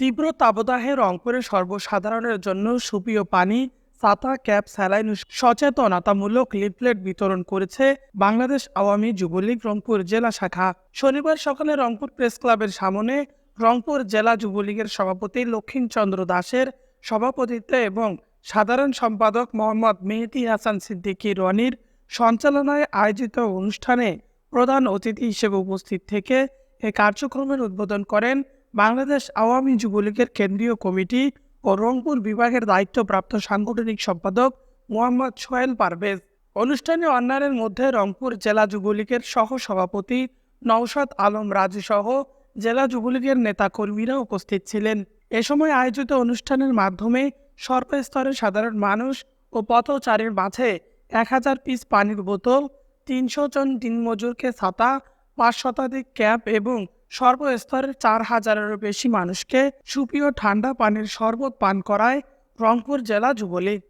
তীব্র তাপদাহে রংপুরের সর্বসাধারণের জন্য সুপীয় পানি ছাতা ক্যাপ, স্যালাইন, সচেতনতামূলক লিফলেট বিতরণ করেছে বাংলাদেশ আওয়ামী যুবলীগ রংপুর জেলা শাখা। শনিবার সকালে রংপুর প্রেস ক্লাবের সামনে রংপুর জেলা যুবলীগের সভাপতি লক্ষিণচন্দ্র দাসের সভাপতিত্বে এবং সাধারণ সম্পাদক মোহাম্মদ মেহেদি হাসান সিদ্দিকী রনির সঞ্চালনায় আয়োজিত অনুষ্ঠানে প্রধান অতিথি হিসেবে উপস্থিত থেকে এ কার্যক্রমের উদ্বোধন করেন বাংলাদেশ আওয়ামী যুবলীগের কেন্দ্রীয় কমিটি ও রংপুর বিভাগের দায়িত্বপ্রাপ্ত সাংগঠনিক সম্পাদক মোহাম্মদ সোহেল পারভেজ। অনুষ্ঠানে অন্যান্যের মধ্যে রংপুর জেলা যুবলীগের সহ সভাপতি নওশাদ আলম রাজু সহ জেলা যুবলীগের নেতাকর্মীরা উপস্থিত ছিলেন। এ সময় আয়োজিত অনুষ্ঠানের মাধ্যমে সর্বস্তরের সাধারণ মানুষ ও পথচারীর মাঝে এক হাজার পিস পানির বোতল, তিনশো জন দিনমজুরকে ছাতা, পাঁচ শতাধিক ক্যাপ এবং সর্বস্তরের চার হাজারেরও বেশি মানুষকে সুপ্রিয় ঠান্ডা পানির শরবত পান করায় রংপুর জেলা যুবলীগ।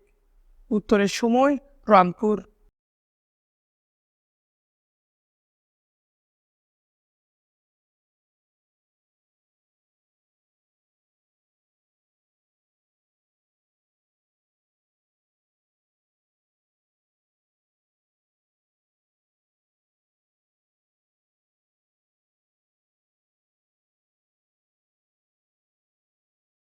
উত্তরের সময়, রংপুর।